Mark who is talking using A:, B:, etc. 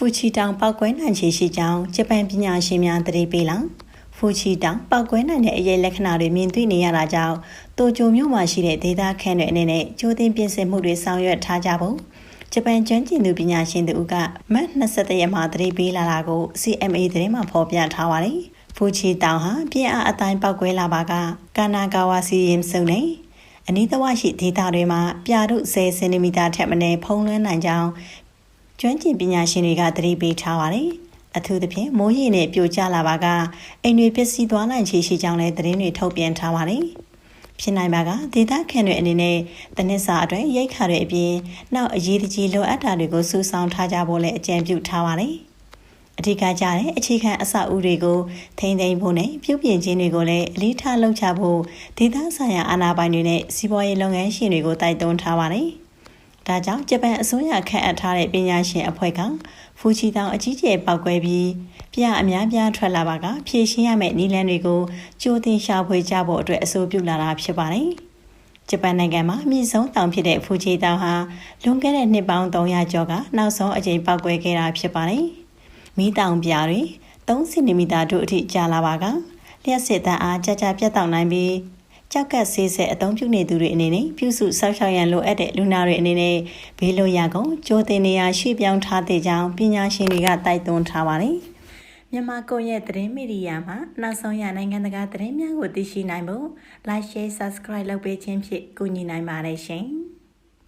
A: ဖူချီတောင်ပောက်ကွဲနိုင်ခြေရှိကြောင်းဂျပန်ပညာရှင်များသတိပေးလာဖူချီတောင်ပောက်ကွဲနိုင်တဲ့အရေးလက္ခဏာတွေမြင်တွေ့နေရတာကြောင့်တိုကျိုမြို့မှာရှိတဲ့ဒေသခန့်တွေအနေနဲ့ကြိုတင်ပြင်ဆင်မှုတွေဆောင်ရွက်ထားကြဖို့ဂျပန်ကျွမ်းကျင်သူပညာရှင်တို့ကမတ်23ရက်မှာသတိပေးလာတာကို CMA သတင်းမှာဖော်ပြထားပါတယ်။ဖူချီတောင်ဟာပြင်းအားအတိုင်းပောက်ကွဲလာပါကကာနာဂါဝါစီရင်စုံနေအနီးတစ်ဝရှိဒေသတွေမှာပြာတို့10စင်တီမီတာထက်မနည်းဖုံးလွှမ်းနိုင်ကြောင်း ကျွမ်းကျင်ပညာရှင်တွေကသတိပေးထားပါတယ်။အထူးသဖြင့်မိုးရေနဲ့ပြိုကျလာပါကအိမ်တွေပျက်စီးသွားနိုင်ခြေရှိကြောင်းလည်းသတင်းတွေထုတ်ပြန်ထားပါတယ်။ဖြစ်နိုင်ပါကဒေသခံတွေအနေနဲ့တနစ်စာအတွက်ရိတ်ခါတွေအပြင်နောက်အရေးတကြီးလိုအပ်တာတွေကိုစူးစောင်းထားကြဖို့လည်းအကြံပြုထားပါတယ်။အထူးကကြတဲ့အခြေခံအဆောက်အဦတွေကိုထိမ့်သိမ်းဖို့နဲ့ပြုပြင်ခြင်းတွေကိုလည်းအလေးထားလုပ်ချဖို့ဒေသဆိုင်ရာအာဏာပိုင်တွေနဲ့စီးပွားရေးလုပ်ငန်းရှင်တွေကိုတိုက်တွန်းထားပါတယ်။ ဒါကြောင့်ဂျပန်အစိုးရခန့်အပ်ထားတဲ့ပညာရှင်အဖွဲ့ကဖူချီတောင်အကြီးကျယ်ပောက်ကွဲပြီးပြအများပြားထွက်လာပါကဖြည့်ရှင်းရမယ့်နည်းလမ်းတွေကိုကြိုတင်ရှာဖွေကြဖို့အတွက်အဆိုပြုလာတာဖြစ်ပါတယ်။ဂျပန်နိုင်ငံမှာအမြင့်ဆုံးတောင်ဖြစ်တဲ့ဖူချီတောင်ဟာလွန်ခဲ့တဲ့နှစ်ပေါင်း300ကျော်ကနောက်ဆုံးအကြိမ်ပောက်ကွဲခဲ့တာဖြစ်ပါတယ်။မီးတောင်ပြားတွေ3စင်တီမီတာတို့အထိကျလာပါကလျှက်စစ်တန်းအားကြကြပြတ်တောက်နိုင်ပြီး ကြောက်ကတ်ဆေးဆက်အသုံးပြုနေသူတွေအနေနဲ့ပြုစုဆောက်ရှောက်ရန်လိုအပ်တဲ့လူနာတွေအနေနဲ့ဘေးလွတ်ရာကုန်ကြိုတင်နေရာရွှေ့ပြောင်းထားတဲ့ကြောင်းပညာရှင်တွေကတိုက်တွန်းထားပါတယ်။မြန်မာကွန်ရက်သတင်းမီဒီယာမှာနောက်ဆုံးရနိုင်ငံတကာသတင်းများကိုသိရှိနိုင်ဖို့ Like Share Subscribe လုပ်ပေးခြင်းဖြင့်ကူညီနိုင်ပါတယ်ရှင်။